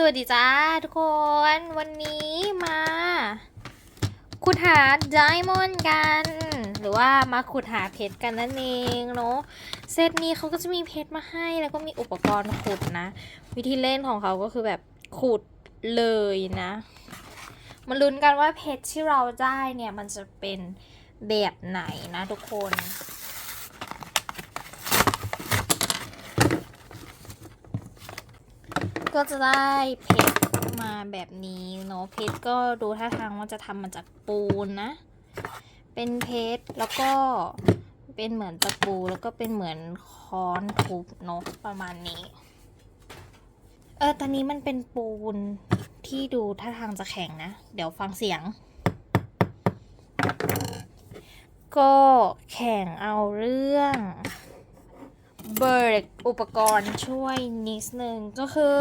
สวัสดีจ้าทุกคนวันนี้มาขุดหาไดมอนด์กัน หรือว่ามาขุดหาเพชรกันนั่นเองเนาะเซตนี้เขาก็จะมีเพชรมาให้แล้วก็มีอุปกรณ์ขุดนะ วิธีเล่นของเขาก็คือแบบขุดเลยนะมาลุ้นกันว่าเพชรที่เราได้เนี่ยมันจะเป็นแบบไหนนะทุกคน ก็จะได้เพชรมาแบบนี้เนาะเพชรก็ดูท่าทางว่าจะทำมาจากปูนนะ เป็นเพชรแล้วก็เป็นเหมือนตะปูแล้วก็เป็นเหมือนค้อนทุบเนาะประมาณนี้ เออตอนนี้มันเป็นปูนที่ดูท่าทางจะแข็งนะ เดี๋ยวฟังเสียง ก็แข่งเอาเรื่อง เบิร์กอุปกรณ์ช่วยนิดนึงก็คือ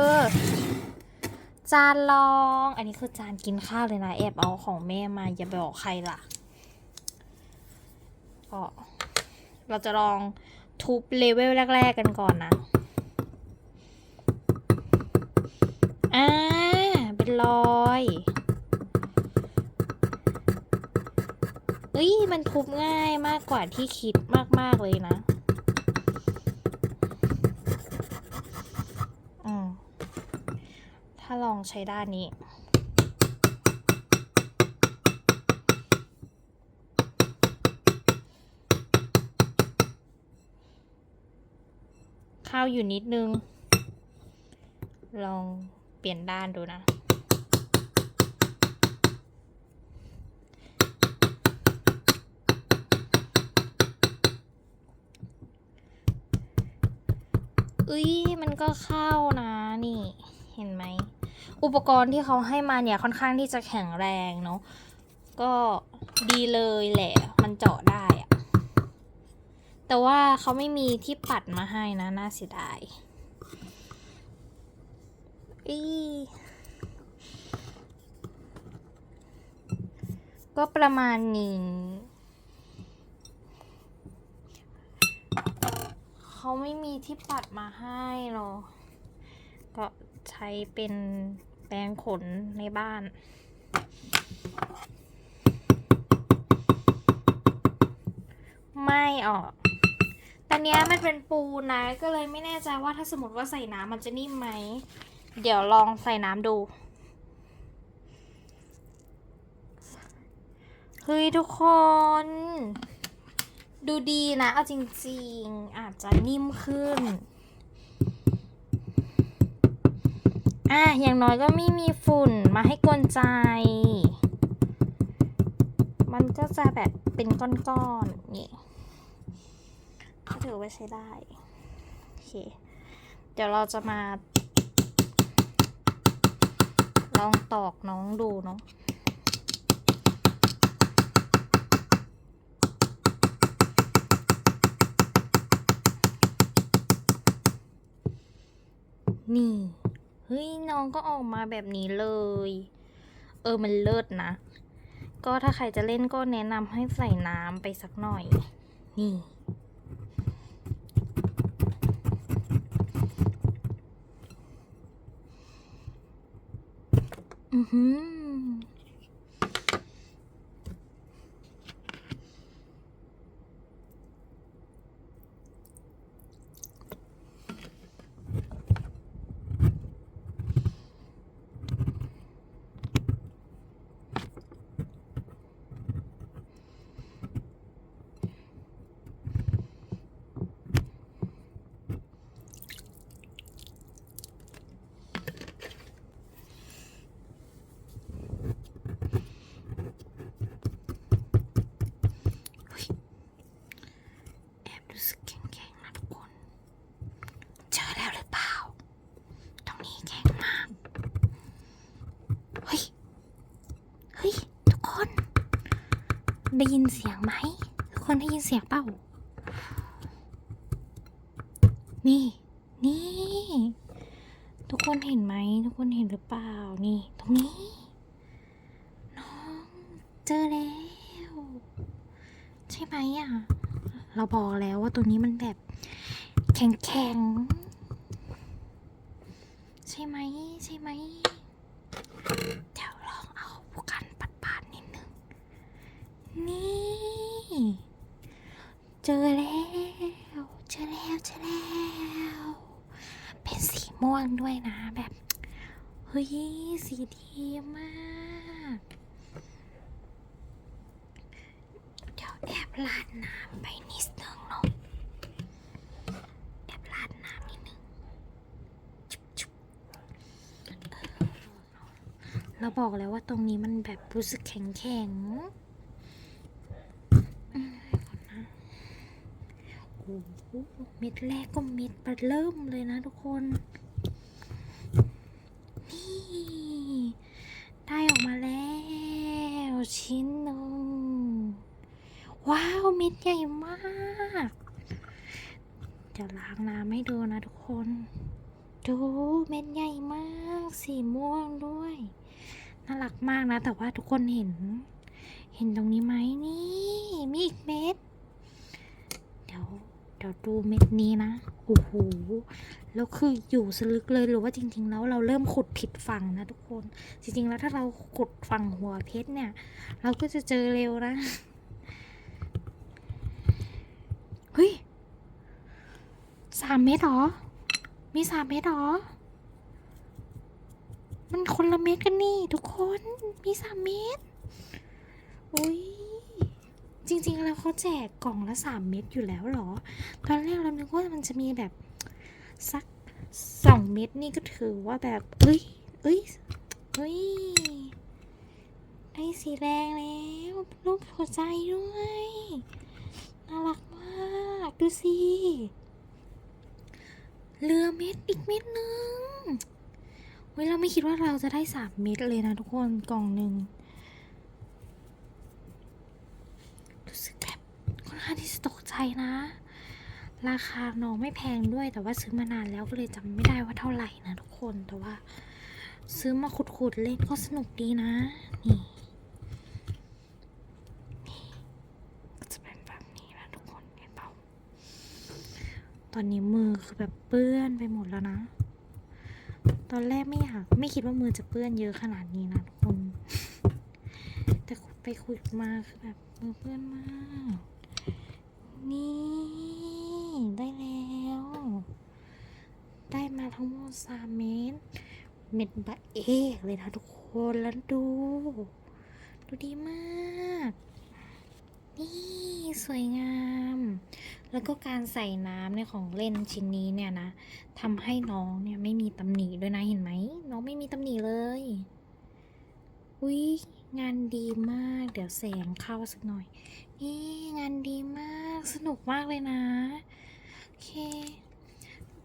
จานรอง อันนี้คือจานกินข้าวเลยนะ แอบเอาของแม่มาอย่าไปบอกใครล่ะก็เราจะลองทุบเลเวลแรก ๆ กันก่อนนะอ่าเป็นรอยเอ้ยมันทุบง่ายมากกว่าที่คิดมาก ๆ เลยนะ อืม ถ้าล องใช้ด้านนี้ ข้าวอยู่นิดนึง ลองเปลี่ยนด้านดูนะเอ้ยมันก็เข้านะ นี่ เห็นไหม อุปกรณ์ที่เขาให้มาเนี่ยค่อนข้างที่จะแข็งแรงเนาะก็ดีเลยแหละ มันเจาะได้อะแต่ว่าเขาไม่มีที่ปัดมาให้นะน่าเสียดายอีก็ประมาณนี้เขาไม่มีที่ปัดมาให้หรอกก็ ใช้เป็นแปรงขนในบ้านไม่ออกแต่เนี้ยมันเป็นปูนนะ ก็เลยไม่แน่ใจว่าถ้าสมมติว่าใส่น้ำมันจะนิ่มไหม เดี๋ยวลองใส่น้ำดู เฮ้ยทุกคน ดูดีนะ เอาจริง ๆ อาจจะนิ่มขึ้น อะอย่างน้อยก็ไม่มีฝุ่นมาให้กวนใจ มันก็จะแบบเป็นก้อนๆนี่ก็ถือว่าใช้ได้ โอเค เดี๋ยวเราจะมา ลองตอกน้องดูเนาะนี่ เฮ้ยน้องก็ออกมาแบบนี้เลย เออมันเลิศนะ ก็ถ้าใครจะเล่นก็แนะนำให้ใส่น้ำไปสักหน่อย นี่ อือหือ แอบรู้สึกแข็งๆนะทุกคน เจอแล้วหรือเปล่า ตรงนี้แข็งมาก เฮ้ย เฮ้ย ทุกคน ได้ยินเสียงไหมทุกคนได้ยินเสียงเปล่า นี่ นี่ ทุกคนเห็นไหม ทุกคนเห็นหรือเปล่า นี่ ตรงนี้ น้อง เจอแล้ว ใช่ไหมอะ เราบอกแล้วว่าตัวนี้มันแบบแข็งแข็งใช่ไหม ใช่ไหม เดี๋ยวลองเอาผู้กันปัดปาดนิดนึง นี่ เจอแล้ว เจอแล้วเจอแล้ว เป็นสีม่วงด้วยนะแบบเฮ้ยสีดีมาก เดี๋ยวแอบลาดน้ำไปนิดนึงเนาะแอบลาดน้ำนิดนึงจุบจุ๊บออเราบอกแล้วว่าตรงนี้มันแบบรู้สึกแข็งแข็งๆอืมก่อนนะโอ้โห เม็ดแรกก็เม็ดประเริ่มเลยนะทุกคน นี่ ได้ออกมาแล้ว ชิ้นหนึ่งว้าว เม็ดใหญ่มากเดี๋ยวล้างน้ำให้ดูนะทุกคน ดูเม็ดใหญ่มาก สีม่วงด้วย น่ารักมากนะ แต่ว่าทุกคนเห็น เห็นตรงนี้ไหมนี่ มีอีกเม็ด เดี๋ยว เดี๋ยวดูเม็ดนี้นะ โอ้โห แล้วคืออยู่สลึกเลยหรือว่าจริง ๆ แล้วเราเริ่มขุดผิดฝั่งนะทุกคน จริง ๆ แล้วถ้าเราขุดฝั่งหัวเพชรเนี่ย เราก็จะเจอเร็วนะ เฮ้ยสามเม็ดเหรอ มีสามเม็ดเหรอ มันคนละเม็ดกันนี่ ทุกคน มีสามเม็ดอุ้ย จริง ๆ แล้วเขาแจกกล่องละสามเม็ดอยู่แล้วเหรอ ตอนแรกเรานึกว่ามันจะมีแบบสักสองเม็ดนี่ก็ถือว่าแบบ เอ้ย เอ้ย เอ้ยได้สีแดงแล้วรูปหัวใจด้วย น่ารักมากดูสิเหลือเม็ดอีกเม็ดนึงเว้ยเราไม่คิดว่าเราจะได้สามเม็ดเลยนะทุกคนกล่องหนึ่งรู้สึกแบบค่อนข้างที่จะตกใจนะ ราคาน้องไม่แพงด้วย แต่ว่าซื้อมานานแล้วก็เลยจำไม่ได้ว่าเท่าไหร่นะทุกคน แต่ว่า ซื้อมาขุดๆเล่นก็สนุกดีนะ นี่จะเป็นแบบนี้นะทุกคนตอนนี้มือคือแบบเปื้อนไปหมดแล้วนะ ตอนแรกไม่อยากไม่คิดว่ามือจะเปื้อนเยอะขนาดนี้นะทุกคน แต่ขุดไปขุดมาคือแบบมือเปื้อนมาก นี่ ได้แล้ว ได้มาทั้งหมดสามเม็ดเม็ดบะเอกเลยนะทุกคนแล้วดู ดูดีมาก นี่สวยงาม แล้วก็การใส่น้ำในของเล่นชิ้นนี้เนี่ยนะทำให้น้องเนี่ยไม่มีตำหนิด้วยนะเห็นไหม น้องไม่มีตำหนิเลย อุ้ย งานดีมาก เดี๋ยวแสงเข้าสักหน่อย นี่งานดีมาก สนุกมากเลยนะ โอเค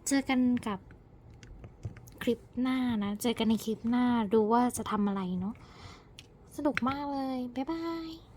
เจอกันกับคลิปหน้านะ เจอกันในคลิปหน้า ดูว่าจะทำอะไรเนาะ สนุกมากเลย บ๊ายบาย